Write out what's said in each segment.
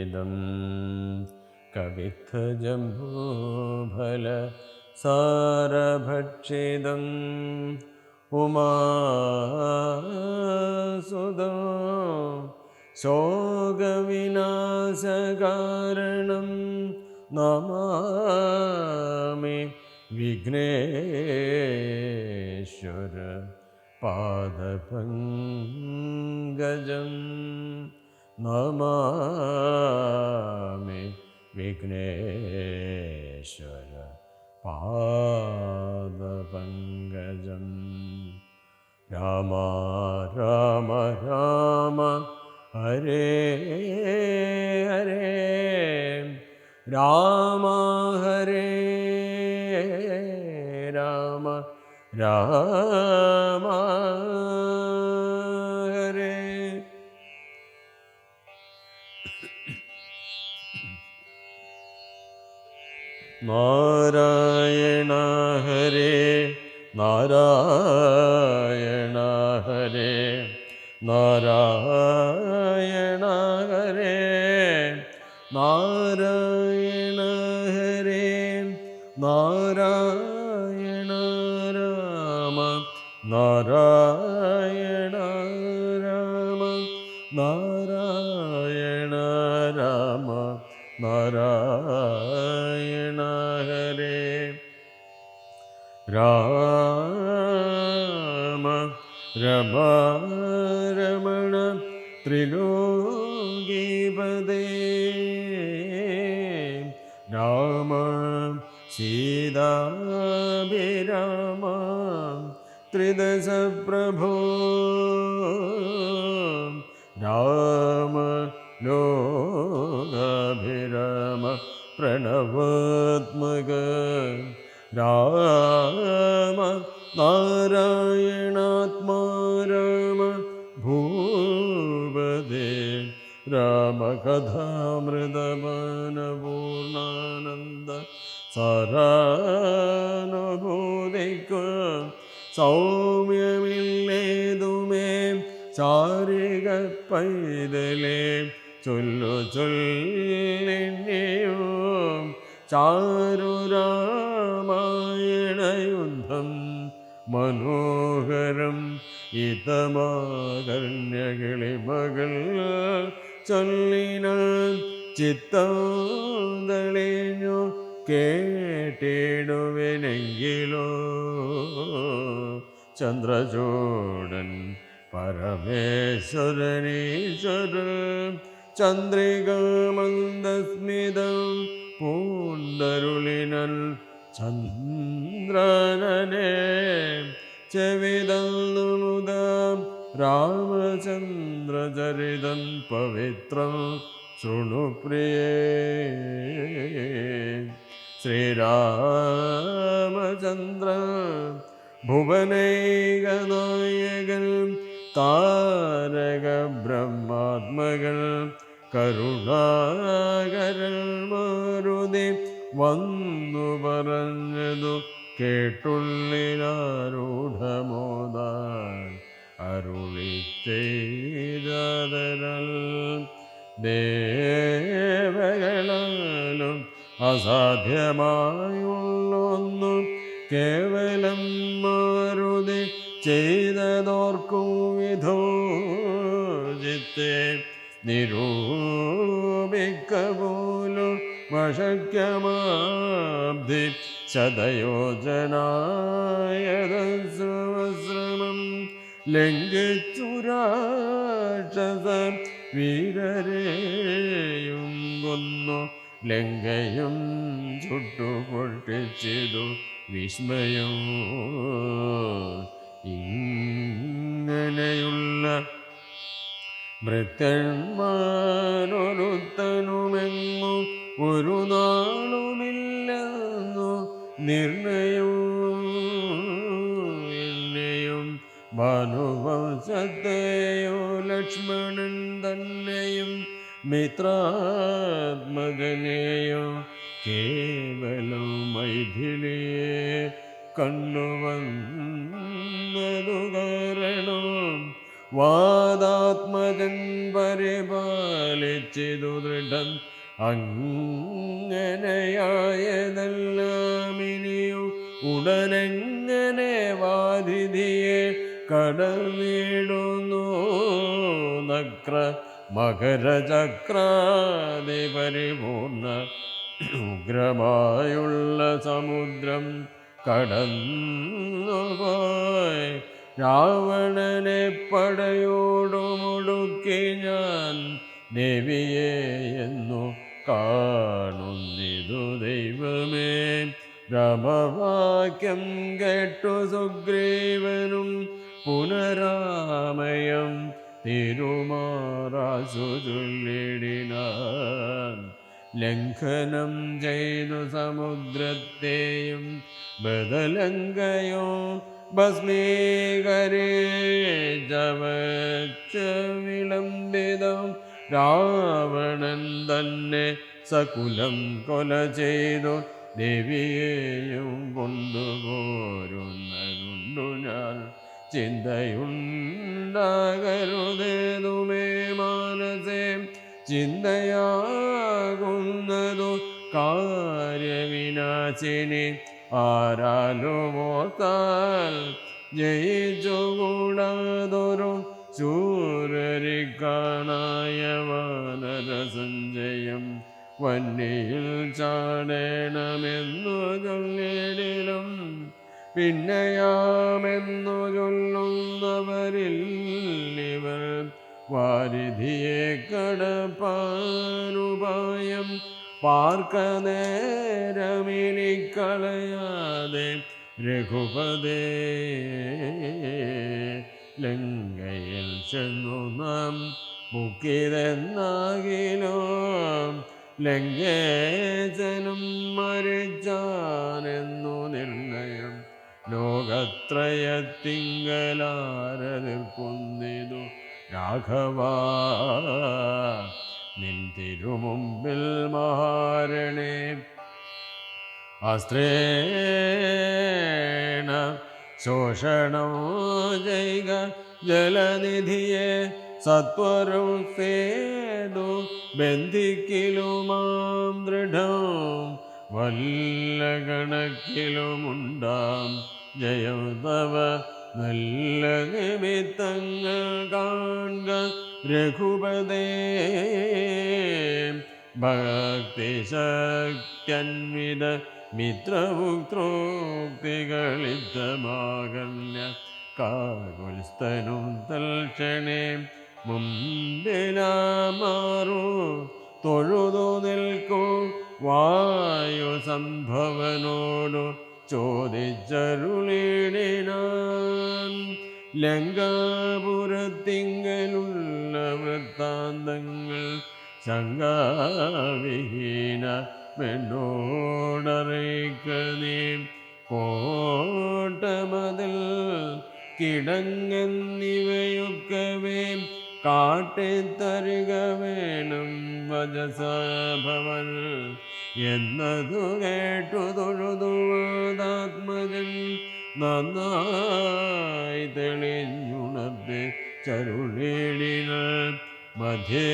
സേവിതം കവിത്ഥജംഭൂഫല സാരഭക്ഷിതം ഉമാസുതോ ശോകവിനാശകാരണം നമാമി വിഘ്നേശ്വര പാദപങ്കജം. നമാമി വിഘ്നേശ്വര പാദപങ്കജം. രാമ രാമ രാമ ഹരേ ഹരേ. രാമ ഹരേ രാമ രാമ നാരായണ ഹരേ നാരായണ ഹരേ നാരായണ ഹരേ നാരായണ സീതാഭിരാമ ത്രിദശ പ്രഭോ രാമ ലോകാഭിരാമ പ്രണവാത്മക. രാമ നാരായണാത്മാ രാമ ഭൂപദേ രാമകഥാമൃതമാനപൂർണാനന്ദ സരാനുഭൂതിക്കു സൗമ്യമില്ലേതുമേ? ചാരിക പൈതലേ ചൊല്ലു ചൊല്ലിനെയോ? ചാരുരാമായണയുദ്ധം മനോഹരം ഇതമാകർണ്യകിളി മകൾ ചൊല്ലിന ചിത്തം കേട്ടിടുവിനെങ്കിലോ ചന്ദ്രചൂടൻ പരമേശ്വരനീശ്വരൻ ചന്ദ്രികാമന്ദസ്മിതം പൂണ്ടരുളിനൽ ചന്ദ്രനനെ ചെവിതന്നുമുദാം രാമചന്ദ്രചരിതം പവിത്രം ശൃണുപ്രിയേ. ശ്രീരാമചന്ദ്ര ഭുവനൈകനായകൻ താരക ബ്രഹ്മാത്മകൾ കരുണാകരൻ മാരുതി വന്നു പറഞ്ഞതു കേട്ടുള്ളിലാരൂഢമോദാൻ. അരുളി ചെയ്തതരൽ ദേവകളാലും അസാധ്യമായുള്ളൊന്നു കേവലം മാരുതി ചെയ്തതോർക്കും വിധോ ചിത്തെ. നിരൂപിക്ക പോലും വശക്യമാബ്ധി ശതയോജനായതശ്രമം ലംഘിച്ചു രാക്ഷസ വീരരെയും കൊന്നു ലങ്കയും ചുട്ടുപൊട്ടിച്ചിതു വിസ്മയം. ഇങ്ങനെയുള്ള ഭൃത്യന്മാരൊരുത്തനുമെങ്ങു ഒരു നാളുമില്ലെന്നു നിർണയവും എന്നെയും ഭാനുവംശത്തെയോ ലക്ഷ്മണൻ തന്നെയും മിത്രാത്മകനെയോ കേവലം മൈഥിലിയെ കാരണം വാദാത്മജൻ പരിപാലിച്ചിതു ദൃഢം. അങ്ങനെയായതെല്ലാം ഇനിയും ഉടനെങ്ങനെ വാതിഥിയെ കടന്നിടുന്നു നക്ര മകരചക്രാതി പരിപൂർണ ഉഗ്രമായുള്ള സമുദ്രം കടന്നുപോയി രാവണനെ പടയോടുമുടുക്കി ഞാൻ ദേവിയെ എന്നു കാണുന്നിതു ദൈവമേ. രമവാക്യം കേട്ടു സുഗ്രീവനും പുനരാമയം തിരുമാറാസു ലംഘനം ചെയ്തു സമുദ്രത്തെയും ബദലങ്കയോ ഭസ്മീകരിച്ചവച്ച വിളംബിതം രാവണൻ തന്നെ സകുലം കൊല ചെയ്തു. ദേവിയെയും കൊണ്ടുപോരുന്നതുണ്ടു ഞാൻ. ചിന്തയുണ്ടാകരുതേതുമേ മാനസേ ചിന്തയാകുന്നതു കാര്യവിനാശിനി. ആരാലുമോത്താൽ ശൂരരിക്കാണായ വാനരസഞ്ജയം വന്നിയിൽ ചാടേണമെന്നു പിന്നെയാമെന്നു ചൊല്ലുന്നവരിൽ ഇവർ വാരിധിയെ കടപ്പാനുപായം പാർക്ക നേരമിനിക്കളയാതെ രഘുപതേ ലങ്കയിൽ ചെന്നു നാം മുക്കിതെന്നാകിലോ? ലങ്കേശനും മരിച്ചാനെന്നു നിർണയം ലോകത്രയത്തിങ്കലാരതിർക്കുന്നിതു രാഘവ നിൻ തിരുമുമ്പിൽ മഹാരണേ. അസ്ത്രേണ ശോഷണം ജൈക ജലനിധിയെ സത്വരും സേതു ബന്ധിക്കിലുമാം ദൃഢം. വല്ല കണക്കിലുമുണ്ടാം ജയം തവ നല്ല നിമിത്തങ്ങൾ കാണുക. രഘുപതേ ഭക്തിശക്തന്വിത മിത്രപുത്രോക്തികളിത്തമാകല്യ കാകുൽസ്ഥനും തൽക്ഷണേ മുമ്പിലാമാറു തൊഴുതു നിൽക്കൂ വായു സംഭവനോടു ചോദിച്ചരുളിടിനാൻ ലങ്കാപുരത്തിങ്കലുള്ള വൃത്താന്തങ്ങൾ ശങ്കാവിഹീന പെണ്ണോടറിയിക്ക നീ കോട്ടമതിൽ കിടങ്ങെന്നിവയൊക്കവേ കാട്ടിത്തരുക വേണം വജസഭവൻ എന്നതു കേട്ടു തൊഴുതുവാതാത്മജൻ നന്നായി തെളിഞ്ഞുണർത്ത് ചരുളിടിന മധ്യേ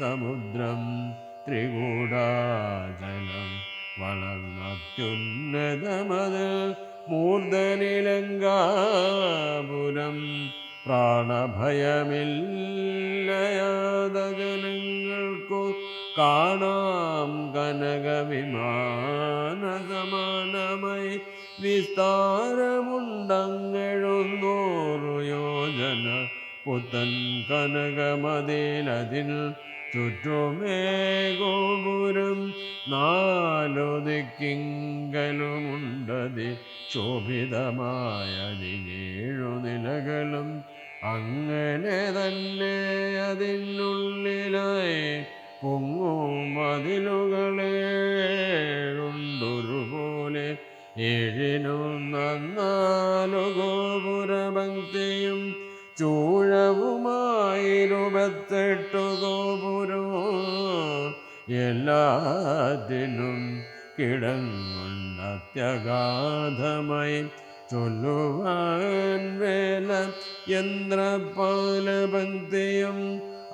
സമുദ്രം ത്രികൂടാചലം വളർന്നത്യുന്നതമത് മൂർധനിലങ്കാപുരം പ്രാണഭയമില്ലയാതജനങ്ങൾക്കു കാണാം കനകവിമാന സമാനമായി വിസ്താരമുണ്ടങ്ങെഴുന്നൂറു യോജന. പുത്തൻ കനകമതിലതിൽ ചുറ്റുമേ ഗോപുരം നാലു ദിക്കിങ്കലുമുണ്ടതി. ശോഭിതമായതിനേഴു നിലകളും അങ്ങനെ തന്നെ അതിനുള്ളിലായി പൊങ്ങും മതിലുകളേഴുണ്ടൊരുപോലെ ഏഴിനും നന്നാലു ഗോപുരഭക്തിയും ചൂഴവുമായിരുപത്തെട്ടു ഗോപുരോ. എല്ലാത്തിനും കിടങ്ങുന്ന അത്യഗാധമായി ചൊല്ലുവാൻ വേല യന്ത്രപാലപങ്ക്തിയും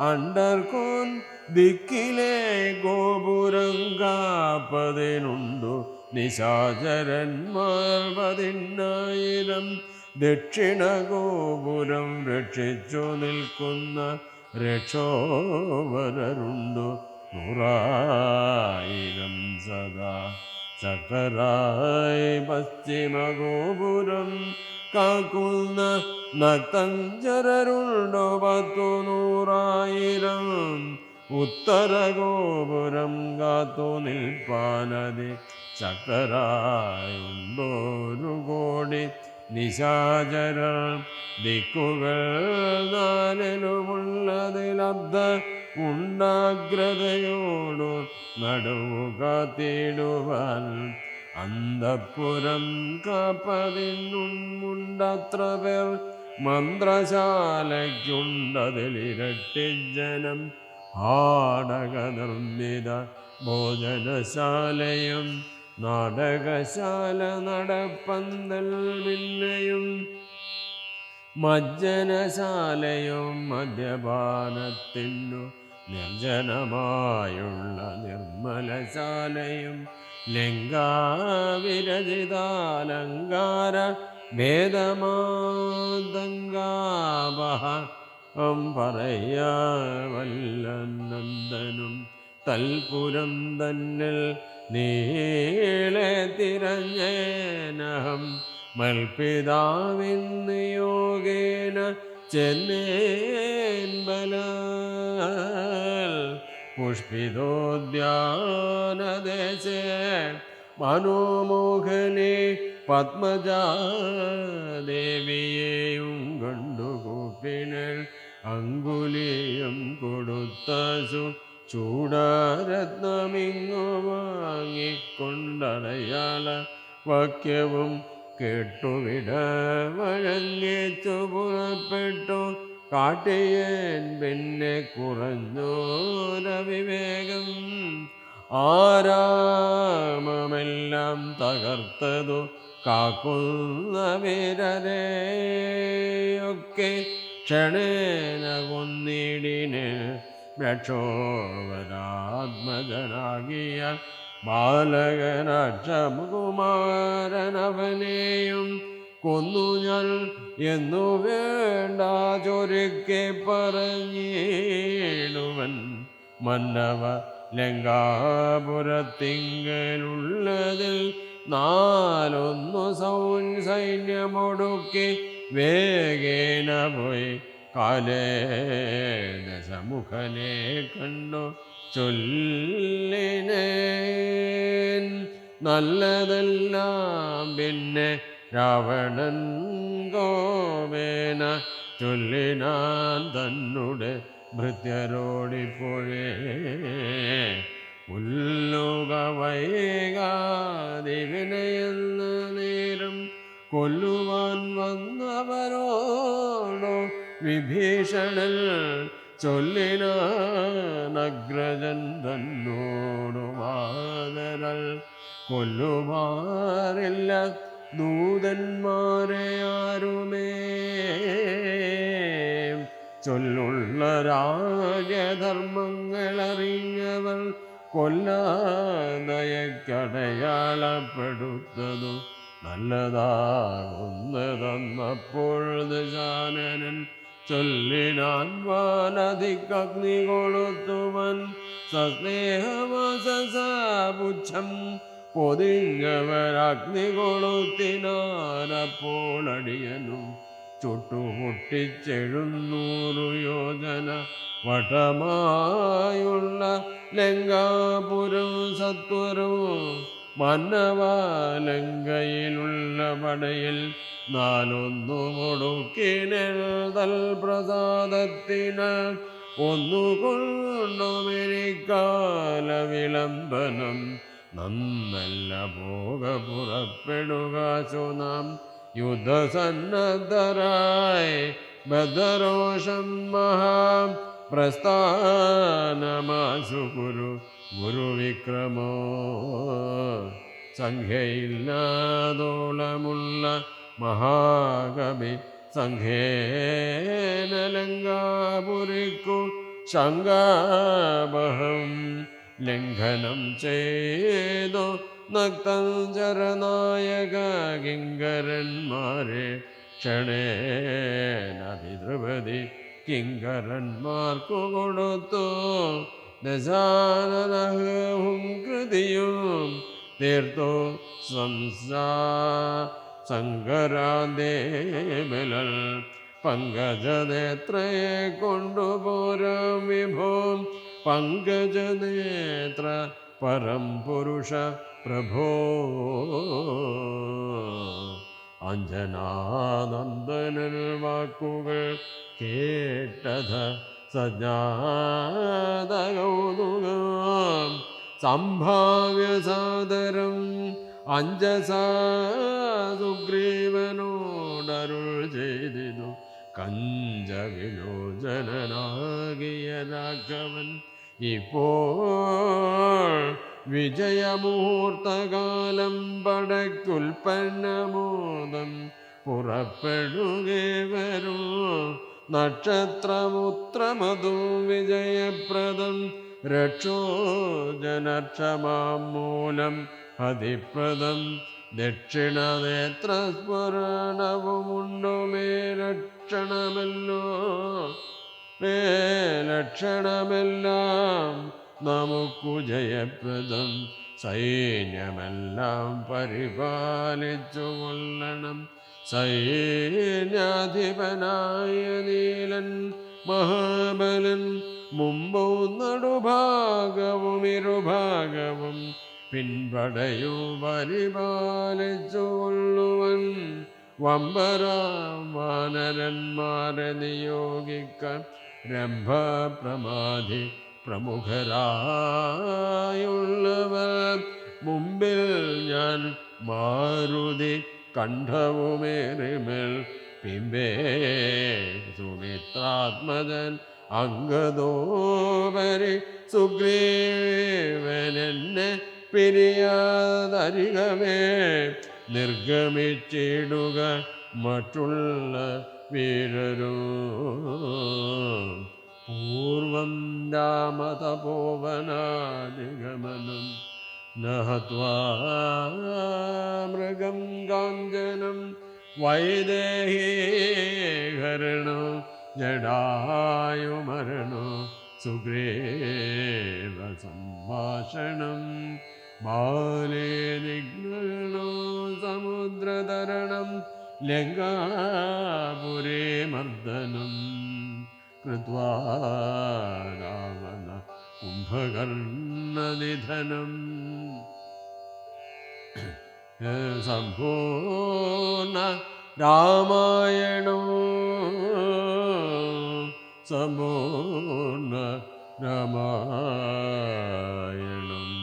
അണ്ടർകോൻ ദിക്കിലെ ഗോപുരം കാപ്പതിനുണ്ടു. നിശാചരന്മാർ പതിനായിരം. ദക്ഷിണ ഗോപുരം രക്ഷിച്ചു നിൽക്കുന്ന രക്ഷോവരരുണ്ടു നൂറായിരം സദാ ശക്തരായി പശ്ചിമ ഗോപുരം കാക്കുന്ന നക്തഞ്ചരരുണ്ടോ. പത്തു നൂറായിരം ഉത്തര ഗോപുരം കാത്തു നിൽപ്പാനതി ശക്തരായുണ്ടോരു കോടി നിശാചര ദിക്കുകൾ നാലിലുമുള്ളതിലബ്ദ ഉണ്ടാഗ്രതയോടു നടുവു കാത്തിടുവാൻ അന്തപ്പുരം കാപ്പതിനുണ്ടത്ര പേർ മന്ത്രശാലയ്ക്കുണ്ടതിലിരട്ടി ജനം ആടക നിർമ്മിത ഭോജനശാലയും നാടകശാല നടപ്പന്തൽ വില്ലയും മജ്ജനശാലയും മദ്യപാനത്തിനു നിർജനമായുള്ള നിർമ്മലശാലയും ലിംഗാവിരചിതാലങ്കാര ഭേദമാതങ്കാവഹ പറയാവല്ലനന്ദനും തൽപുരം തന്നിൽ നീളെ തിരഞ്ഞേനഹം മൽപിതാവിൻ യോഗേന ചെന്നേൻബല പുഷ്പിതോദ്യാനദേശേ മനോമോഹനെ പത്മജാദേവിയെയും കണ്ടുകൂപ്പിനൽ അങ്കുലിയം കൊടുത്തസു ചൂടാരത്നമിങ്ങു വാങ്ങിക്കൊണ്ടടയാള വാക്യവും കേട്ടുവിട വഴങ്ങിച്ചു പുറപ്പെട്ടു. കാട്ടിയൻ പിന്നെ കുറഞ്ഞോരവിവേകം ആരാമമെല്ലാം തകർത്തതു കാക്കുന്ന വീരരെയൊക്കെ ക്ഷണേന കൊന്നിടിന് രക്ഷോവരാത്മജനാകിയ ബാലകനക്ഷകുമാരനവനെയും കൊന്നു ഞാൻ എന്നു വേണ്ട ചൊരുക്കെ പറഞ്ഞിടുവൻ മന്നവ ലങ്കാപുരത്തിങ്കലുള്ളതിൽ നാലൊന്നു സൗൻ സൈന്യമൊടുക്കി വേഗേന പോയി കാലേ ദശമുഖനെ കണ്ടു ചൊല്ലിനേൻ. നല്ലതെല്ലാം പിന്നെ രാവണൻ ഗോവേന ചൊല്ലിനാൻ തന്നുടെ ഭൃത്യരോടിപ്പോഴേ. ഉല്ലുക വൈകാതിവിനയെന്ന നേരം കൊല്ലുവാൻ വന്നവരോടോ വിഭീഷണൻ ചൊല്ലിനാനഗ്രജൻ തന്നോടു മാതരൽ കൊല്ലുമാറില്ല ദൂതന്മാരെ ആരുമേ? ചൊല്ലുള്ള രാജധർമ്മങ്ങൾ അറിഞ്ഞവർ കൊല്ലാതയക്കടയാളപ്പെടുത്തതു നല്ലതാകുന്നതെന്നപ്പോൾ ദശാനനൻ ചൊല്ലിനാൻ വാനധിക്കഗ്നി കൊളുത്തുവൻ സസ്നേഹമാസസാപുച്ഛം പൊതിഞ്ഞവരഗ്നി കൊളുത്തിനാനപ്പോൾ അടിയനും ചുട്ടുമുട്ടിച്ചെഴുന്നൂറു യോജന വട്ടമായുള്ള ലങ്കാപുരം സത്വരവും മന്നവാലങ്കയിലുള്ള പടയിൽ നാലൊന്നു മുടുക്കിനെഴുതൽ പ്രസാദത്തിന് ഒന്നുകൊണ്ടുമിരിക്കാല വിളംബനം നന്നല്ല പോക പുറപ്പെടുക സുനാം യുദ്ധസന്നദ്ധരായി ബദരോഷം മഹാ പ്രസ്ഥാനമാശു ഗുരു ഗുരുവിക്രമോ? സംഖ്യയില്ലാതോളമുള്ള മഹാകവി സംഘേനലങ്കാപുരിക്കു ശങ്കാബഹം ലംഘനം ചെയ്തു നക്തഞ്ചരനായക കിങ്കരന്മാരെ ക്ഷണേന പിതൃപതി കിങ്കരന്മാർക്കു കൊടുത്തു. ദശാനനഹും കൃതിയും തീർത്തു സംസാ സങ്കരാദേവലൽ പങ്കജനേത്രയെ കൊണ്ടുപോരം വിഭോ. പങ്കജനേത്ര പരം പുരുഷ പ്രഭോ. അഞ്ജനാനന്ദനൽ വാക്കുകൾ കേട്ടത സജ്ഞാതകൗതുകം സംഭാവ്യ സാദരം അഞ്ജസാ സുഗ്രീവനോടരുൾ ചെയ്തിതു. കഞ്ചവിലോചനാകിയ രാഘവൻ ഇപ്പോൾ വിജയമുഹൂർത്തകാലം പടക്കുൽപ്പന്നമോദം പുറപ്പെടുകേ വരൂ. നക്ഷത്രമുത്രമതു വിജയപ്രദം. രക്ഷോ ജനക്ഷമാം മൂലം ഹതിപ്രദം ദക്ഷിണനേത്രസ്മരണവുമുണ്ടു മേ ലക്ഷണമല്ലോ. മേ ലക്ഷണമെല്ലാം നമുക്കു ജയപ്രദം. സൈന്യമെല്ലാം പരിപാലിച്ചു കൊള്ളണം. സൈന്യാധിപനായ നീലൻ മഹാബലൻ മുമ്പോ നടുഭാഗവും ഇരുഭാഗവും പിൻപടയോ പരിപാലിച്ചു കൊള്ളുവൻ വമ്പരാം വാനരന്മാരെ നിയോഗിക്കാൻ രംഭപ്രമാധി പ്രമുഖരായുള്ളവർ. മുമ്പിൽ ഞാൻ മാരുതി കണ്ഠവുമേറിമേൽ പിമ്പേ സുമിത്രാത്മജൻ അംഗതോപരി സുഗ്രീവനെന്നെ പിരിയാതരികമേ നിർഗമിച്ചിടുക മറ്റുള്ള വീരരോ. പൂർവം രാമതപോവനാനിഗമനം നഹത്വാ മൃഗം കാഞ്ചനം വൈദേഹീകരണോ ജടായുമരണോ സുഗ്രീവ സംഭാഷണം. ബാലേ നിഗ്രഹണ സമുദ്രതരണം ലങ്കാപുരേ മർദ്ദനം. കൃത്വാ രാവണ കുംഭകർണനിധനം. സമ്പൂർണ രാമായണോ. സമ്പൂർണ രാമായണം.